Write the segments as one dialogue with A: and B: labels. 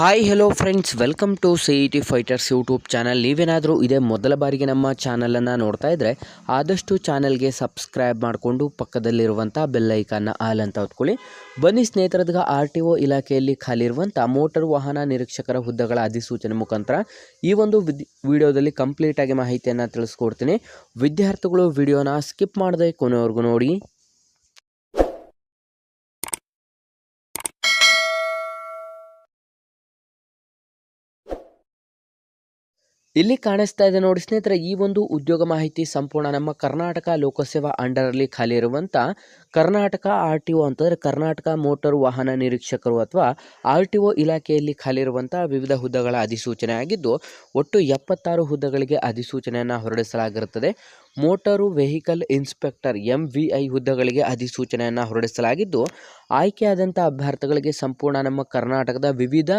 A: Hi hello friends welcome to C E T fighters YouTube channel ನೀವೇನಾದರೂ ಇದೇ ಮೊದಲ ಬಾರಿಗೆ ನಮ್ಮ ಚಾನಲನ್ನು ನೋಡ್ತಾ ಇದ್ದರೆ ಆದಷ್ಟು ಚಾನಲ್ಗೆ ಸಬ್ಸ್ಕ್ರೈಬ್ ಮಾಡಿಕೊಂಡು ಪಕ್ಕದಲ್ಲಿರುವಂಥ ಬೆಲ್ಲೈಕನ್ನ ಆಲ್ ಅಂತ ಹೊತ್ಕೊಳ್ಳಿ. ಬನ್ನಿ ಸ್ನೇಹಿತರದ್ಗ ಆರ್ ಟಿ ಒ ಇಲಾಖೆಯಲ್ಲಿ ಖಾಲಿ ಇರುವಂಥ ಮೋಟಾರ್ ವಾಹನ ನಿರೀಕ್ಷಕರ ಹುದ್ದೆಗಳ ಅಧಿಸೂಚನೆ ಮುಖಾಂತರ ಈ ಒಂದು ವಿದ್ ವಿಡಿಯೋದಲ್ಲಿ ಕಂಪ್ಲೀಟಾಗಿ ಮಾಹಿತಿಯನ್ನು ತಿಳಿಸ್ಕೊಡ್ತೀನಿ. ವಿದ್ಯಾರ್ಥಿಗಳು ವಿಡಿಯೋನ ಸ್ಕಿಪ್ ಮಾಡದೆ ಕೊನೆವರೆಗೂ ನೋಡಿ. ಇಲ್ಲಿ ಕಾಣಿಸ್ತಾ ಇದೆ ನೋಡಿ ಸ್ನೇಹಿತರೆ, ಈ ಒಂದು ಉದ್ಯೋಗ ಮಾಹಿತಿ ಸಂಪೂರ್ಣ ನಮ್ಮ ಕರ್ನಾಟಕ ಲೋಕಸೇವಾ ಅಂಡರಲ್ಲಿ ಖಾಲಿ ಇರುವಂಥ ಕರ್ನಾಟಕ ಆರ್ ಟಿ ಒ ಅಂತಂದರೆ ಕರ್ನಾಟಕ ಮೋಟಾರ್ ವಾಹನ ನಿರೀಕ್ಷಕರು ಅಥವಾ ಆರ್ ಟಿ ಒ ಇಲಾಖೆಯಲ್ಲಿ ಖಾಲಿ ಇರುವಂಥ ವಿವಿಧ ಹುದ್ದೆಗಳ ಅಧಿಸೂಚನೆ ಆಗಿದ್ದು, ಒಟ್ಟು ಎಪ್ಪತ್ತಾರು ಹುದ್ದೆಗಳಿಗೆ ಅಧಿಸೂಚನೆಯನ್ನು ಹೊರಡಿಸಲಾಗಿರುತ್ತದೆ. Motor vehicle inspector M V I ಹುದ್ದೆಗಳಿಗೆ ಅಧಿಸೂಚನೆಯನ್ನು ಹೊರಡಿಸಲಾಗಿದ್ದು, ಆಯ್ಕೆಯಾದಂಥ ಅಭ್ಯರ್ಥಿಗಳಿಗೆ ಸಂಪೂರ್ಣ ನಮ್ಮ ಕರ್ನಾಟಕದ ವಿವಿಧ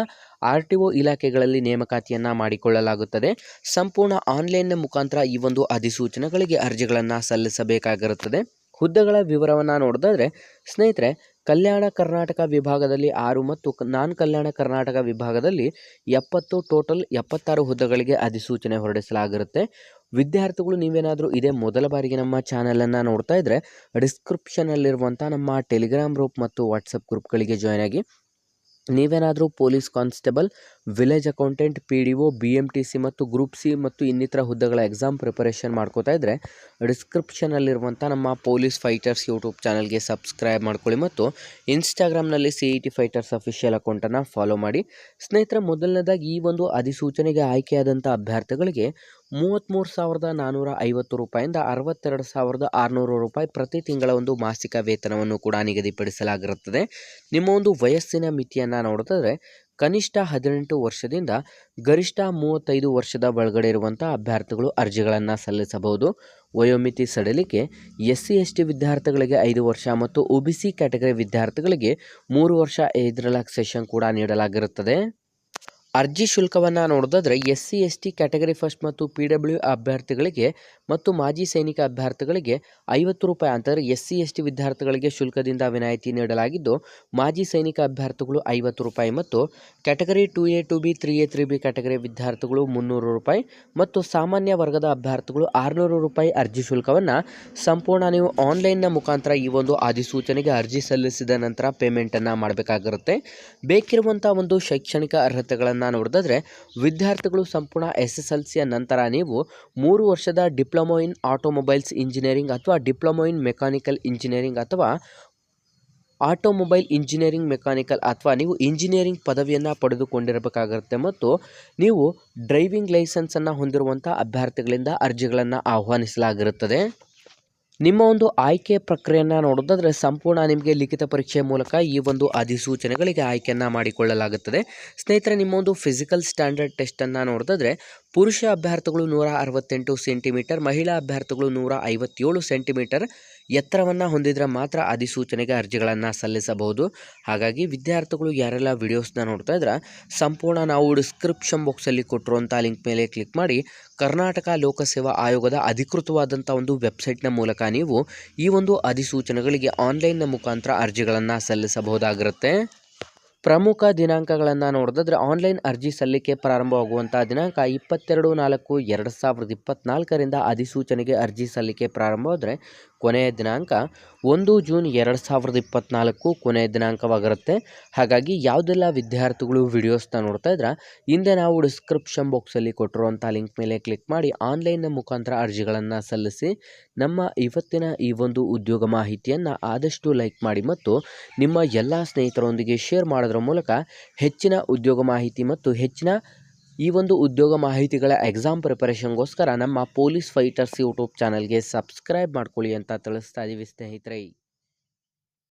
A: ಆರ್ ಟಿ ಒ ಇಲಾಖೆಗಳಲ್ಲಿ ನೇಮಕಾತಿಯನ್ನು ಮಾಡಿಕೊಳ್ಳಲಾಗುತ್ತದೆ. ಸಂಪೂರ್ಣ ಆನ್ಲೈನ್ ಮುಖಾಂತರ ಈ ಒಂದು ಅಧಿಸೂಚನೆಗಳಿಗೆ ಅರ್ಜಿಗಳನ್ನು ಸಲ್ಲಿಸಬೇಕಾಗಿರುತ್ತದೆ. ಹುದ್ದೆಗಳ ವಿವರವನ್ನು ನೋಡಿದ್ರೆ ಸ್ನೇಹಿತರೆ, ಕಲ್ಯಾಣ ಕರ್ನಾಟಕ ವಿಭಾಗದಲ್ಲಿ ಆರು ಮತ್ತು ನಾನ್ ಕಲ್ಯಾಣ ಕರ್ನಾಟಕ ವಿಭಾಗದಲ್ಲಿ ಎಪ್ಪತ್ತು, ಟೋಟಲ್ ಎಪ್ಪತ್ತಾರು ಹುದ್ದೆಗಳಿಗೆ ಅಧಿಸೂಚನೆ ಹೊರಡಿಸಲಾಗಿರುತ್ತೆ. ವಿದ್ಯಾರ್ಥಿಗಳು ನೀವೇನಾದರೂ ಇದೇ ಮೊದಲ ಬಾರಿಗೆ ನಮ್ಮ ಚಾನಲನ್ನು ನೋಡ್ತಾ ಇದ್ದರೆ ಡಿಸ್ಕ್ರಿಪ್ಷನಲ್ಲಿರುವಂಥ ನಮ್ಮ ಟೆಲಿಗ್ರಾಮ್ ಗ್ರೂಪ್ ಮತ್ತು ವಾಟ್ಸಪ್ ಗ್ರೂಪ್ಗಳಿಗೆ ಜಾಯ್ನ್ ಆಗಿ ನೀವೇನಾದರೂ police constable village accountant, P D O, B M T C ಮತ್ತು ಗ್ರೂಪ್ ಸಿ ಮತ್ತು ಇನ್ನಿತರ ಹುದ್ದೆಗಳ ಎಕ್ಸಾಮ್ ಪ್ರಿಪರೇಷನ್ ಮಾಡ್ಕೋತಾ ಇದ್ದರೆ ಡಿಸ್ಕ್ರಿಪ್ಷನಲ್ಲಿರುವಂಥ ನಮ್ಮ ಪೊಲೀಸ್ ಫೈಟರ್ಸ್ ಯೂಟ್ಯೂಬ್ ಚಾನಲ್ಗೆ ಸಬ್ಸ್ಕ್ರೈಬ್ ಮಾಡ್ಕೊಳ್ಳಿ ಮತ್ತು ಇನ್ಸ್ಟಾಗ್ರಾಮ್ನಲ್ಲಿ C E T fighters official ಅಕೌಂಟನ್ನು ಫಾಲೋ ಮಾಡಿ. ಸ್ನೇಹಿತರ, ಮೊದಲನೇದಾಗಿ ಈ ಒಂದು ಅಧಿಸೂಚನೆಗೆ ಆಯ್ಕೆಯಾದಂಥ ಅಭ್ಯರ್ಥಿಗಳಿಗೆ ಮೂವತ್ತ್ಮೂರು ಸಾವಿರದ ನಾನ್ನೂರ ಐವತ್ತು ರೂಪಾಯಿಂದ ಅರವತ್ತೆರಡು ಸಾವಿರದ ಆರುನೂರು ರೂಪಾಯಿ ಪ್ರತಿ ತಿಂಗಳ ಒಂದು ಮಾಸಿಕ ವೇತನವನ್ನು ಕೂಡ ನಿಗದಿಪಡಿಸಲಾಗಿರುತ್ತದೆ. ನಿಮ್ಮ ಒಂದು ವಯಸ್ಸಿನ ಮಿತಿಯನ್ನು ನೋಡಿದ್ರೆ ಕನಿಷ್ಠ ಹದಿನೆಂಟು ವರ್ಷದಿಂದ ಗರಿಷ್ಠ ಮೂವತ್ತೈದು ವರ್ಷದ ಒಳಗಡೆ ಇರುವಂಥ ಅಭ್ಯರ್ಥಿಗಳು ಅರ್ಜಿಗಳನ್ನು ಸಲ್ಲಿಸಬಹುದು. ವಯೋಮಿತಿ ಸಡಿಲಿಕೆ ಎಸ್ ಸಿ ಎಸ್ ಟಿ ವಿದ್ಯಾರ್ಥಿಗಳಿಗೆ ಐದು ವರ್ಷ ಮತ್ತು ಒ ಬಿ ಸಿ ಕ್ಯಾಟಗರಿ ವಿದ್ಯಾರ್ಥಿಗಳಿಗೆ ಮೂರು ವರ್ಷ ಏಜ್ ರಿಲ್ಯಾಕ್ಸೇಷನ್ ಕೂಡ ನೀಡಲಾಗಿರುತ್ತದೆ. ಅರ್ಜಿ ಶುಲ್ಕವನ್ನು ನೋಡೋದಾದರೆ S C S T category first ಮತ್ತು ಪಿ ಡಬ್ಲ್ಯೂ ಅಭ್ಯರ್ಥಿಗಳಿಗೆ ಮತ್ತು ಮಾಜಿ ಸೈನಿಕ ಅಭ್ಯರ್ಥಿಗಳಿಗೆ ಐವತ್ತು ರೂಪಾಯಿ ಅಂತಂದರೆ ಎಸ್ ಸಿ ಎಸ್ ಟಿ ವಿದ್ಯಾರ್ಥಿಗಳಿಗೆ ಶುಲ್ಕದಿಂದ ವಿನಾಯಿತಿ ನೀಡಲಾಗಿದ್ದು, ಮಾಜಿ ಸೈನಿಕ ಅಭ್ಯರ್ಥಿಗಳು ಐವತ್ತು ರೂಪಾಯಿ ಮತ್ತು category two A two B, three A three B category ವಿದ್ಯಾರ್ಥಿಗಳು ಮುನ್ನೂರು ರೂಪಾಯಿ ಮತ್ತು ಸಾಮಾನ್ಯ ವರ್ಗದ ಅಭ್ಯರ್ಥಿಗಳು ಆರುನೂರು ರೂಪಾಯಿ ಅರ್ಜಿ ಶುಲ್ಕವನ್ನು ಸಂಪೂರ್ಣ ನೀವು ಆನ್ಲೈನ್ನ ಮುಖಾಂತರ ಈ ಒಂದು ಅಧಿಸೂಚನೆಗೆ ಅರ್ಜಿ ಸಲ್ಲಿಸಿದ ನಂತರ ಪೇಮೆಂಟನ್ನು ಮಾಡಬೇಕಾಗಿರುತ್ತೆ. ಬೇಕಿರುವಂಥ ಒಂದು ಶೈಕ್ಷಣಿಕ ಅರ್ಹತೆಗಳನ್ನು ನೋಡಿದ್ರೆ ವಿದ್ಯಾರ್ಥಿಗಳು ಸಂಪೂರ್ಣ ಎಸ್ ಎಸ್ ಎಲ್ ಸಿಯ ನಂತರ ನೀವು ಮೂರು ವರ್ಷದ ಡಿಪ್ಲೊಮೊ ಇನ್ ಆಟೋಮೊಬೈಲ್ಸ್ ಇಂಜಿನಿಯರಿಂಗ್ ಅಥವಾ ಡಿಪ್ಲೊಮೊ ಇನ್ ಮೆಕ್ಯಾನಿಕಲ್ ಇಂಜಿನಿಯರಿಂಗ್ ಅಥವಾ ಆಟೋಮೊಬೈಲ್ ಇಂಜಿನಿಯರಿಂಗ್, ಮೆಕ್ಯಾನಿಕಲ್ ಅಥವಾ ನೀವು ಇಂಜಿನಿಯರಿಂಗ್ ಪದವಿಯನ್ನು ಪಡೆದುಕೊಂಡಿರಬೇಕಾಗಿರುತ್ತೆ ಮತ್ತು ನೀವು ಡ್ರೈವಿಂಗ್ ಲೈಸೆನ್ಸನ್ನು ಹೊಂದಿರುವಂಥ ಅಭ್ಯರ್ಥಿಗಳಿಂದ ಅರ್ಜಿಗಳನ್ನು ಆಹ್ವಾನಿಸಲಾಗಿರುತ್ತದೆ. ನಿಮ್ಮ ಒಂದು ಆಯ್ಕೆ ಪ್ರಕ್ರಿಯೆಯನ್ನು ನೋಡೋದಾದರೆ ಸಂಪೂರ್ಣ ನಿಮಗೆ ಲಿಖಿತ ಪರೀಕ್ಷೆ ಮೂಲಕ ಈ ಒಂದು ಅಧಿಸೂಚನೆಗಳಿಗೆ ಆಯ್ಕೆಯನ್ನು ಮಾಡಿಕೊಳ್ಳಲಾಗುತ್ತದೆ. ಸ್ನೇಹಿತರೆ, ನಿಮ್ಮ ಒಂದು ಫಿಸಿಕಲ್ ಸ್ಟ್ಯಾಂಡರ್ಡ್ ಟೆಸ್ಟನ್ನು ನೋಡೋದಾದರೆ ಪುರುಷ ಅಭ್ಯರ್ಥಿಗಳು ನೂರ ಅರವತ್ತೆಂಟು ಸೆಂಟಿಮೀಟರ್ ಮಹಿಳಾ ಅಭ್ಯರ್ಥಿಗಳು ನೂರ ಐವತ್ತೇಳು ಸೆಂಟಿಮೀಟರ್ ಎತ್ತರವನ್ನು ಹೊಂದಿದ್ರೆ ಮಾತ್ರ ಅಧಿಸೂಚನೆಗೆ ಅರ್ಜಿಗಳನ್ನು ಸಲ್ಲಿಸಬಹುದು. ಹಾಗಾಗಿ ವಿದ್ಯಾರ್ಥಿಗಳು ಯಾರೆಲ್ಲ ವಿಡಿಯೋಸ್ನ ನೋಡ್ತಾ ಇದ್ರೆ, ಸಂಪೂರ್ಣ ನಾವು ಡಿಸ್ಕ್ರಿಪ್ಷನ್ ಬಾಕ್ಸಲ್ಲಿ ಕೊಟ್ಟಿರುವಂಥ ಲಿಂಕ್ ಮೇಲೆ ಕ್ಲಿಕ್ ಮಾಡಿ, ಕರ್ನಾಟಕ ಲೋಕಸೇವಾ ಆಯೋಗದ ಅಧಿಕೃತವಾದಂಥ ಒಂದು ವೆಬ್ಸೈಟ್ನ ಮೂಲಕ ನೀವು ಈ ಒಂದು ಅಧಿಸೂಚನೆಗಳಿಗೆ ಆನ್ಲೈನ್ನ ಮುಖಾಂತರ ಅರ್ಜಿಗಳನ್ನು ಸಲ್ಲಿಸಬಹುದಾಗಿರುತ್ತೆ. ಪ್ರಮುಖ ದಿನಾಂಕಗಳನ್ನು ನೋಡಿದ್ರೆ ಆನ್ಲೈನ್ ಅರ್ಜಿ ಸಲ್ಲಿಕೆ ಪ್ರಾರಂಭವಾಗುವಂಥ ದಿನಾಂಕ ಇಪ್ಪತ್ತೆರಡು ನಾಲ್ಕು ಎರಡು ಸಾವಿರದ ಇಪ್ಪತ್ತ್ನಾಲ್ಕರಿಂದ ಅಧಿಸೂಚನೆಗೆ ಅರ್ಜಿ ಸಲ್ಲಿಕೆ ಪ್ರಾರಂಭವಾದರೆ ಕೊನೆಯ ದಿನಾಂಕ ಒಂದು ಜೂನ್ ಎರಡು ಸಾವಿರದ ಇಪ್ಪತ್ತ್ನಾಲ್ಕು ಕೊನೆಯ ದಿನಾಂಕವಾಗಿರುತ್ತೆ. ಹಾಗಾಗಿ ಯಾವುದೆಲ್ಲ ವಿದ್ಯಾರ್ಥಿಗಳು ವಿಡಿಯೋಸ್ನ ನೋಡ್ತಾ ಇದ್ರೆ, ಹಿಂದೆ ನಾವು ಡಿಸ್ಕ್ರಿಪ್ಷನ್ ಬಾಕ್ಸಲ್ಲಿ ಕೊಟ್ಟಿರುವಂಥ ಲಿಂಕ್ ಮೇಲೆ ಕ್ಲಿಕ್ ಮಾಡಿ ಆನ್ಲೈನ್ನ ಮುಖಾಂತರ ಅರ್ಜಿಗಳನ್ನು ಸಲ್ಲಿಸಿ ನಮ್ಮ ಇವತ್ತಿನ ಈ ಒಂದು ಉದ್ಯೋಗ ಮಾಹಿತಿಯನ್ನು ಆದಷ್ಟು ಲೈಕ್ ಮಾಡಿ ಮತ್ತು ನಿಮ್ಮ ಎಲ್ಲ ಸ್ನೇಹಿತರೊಂದಿಗೆ ಶೇರ್ ಮಾಡೋದ್ರ ಮೂಲಕ ಹೆಚ್ಚಿನ ಉದ್ಯೋಗ ಮಾಹಿತಿ ಮತ್ತು ಹೆಚ್ಚಿನ ಈ ಒಂದು ಉದ್ಯೋಗ ಮಾಹಿತಿಗಳ ಎಕ್ಸಾಮ್ ಪ್ರಿಪರೇಷನ್ಗೋಸ್ಕರ ನಮ್ಮ ಪೊಲೀಸ್ ಫೈಟರ್ಸ್ ಯೂಟ್ಯೂಬ್ ಚಾನಲ್ಗೆ ಸಬ್ಸ್ಕ್ರೈಬ್ ಮಾಡ್ಕೊಳ್ಳಿ ಅಂತ ತಿಳಿಸ್ತಾ ಇದ್ದೀವಿ ಸ್ನೇಹಿತರೆ.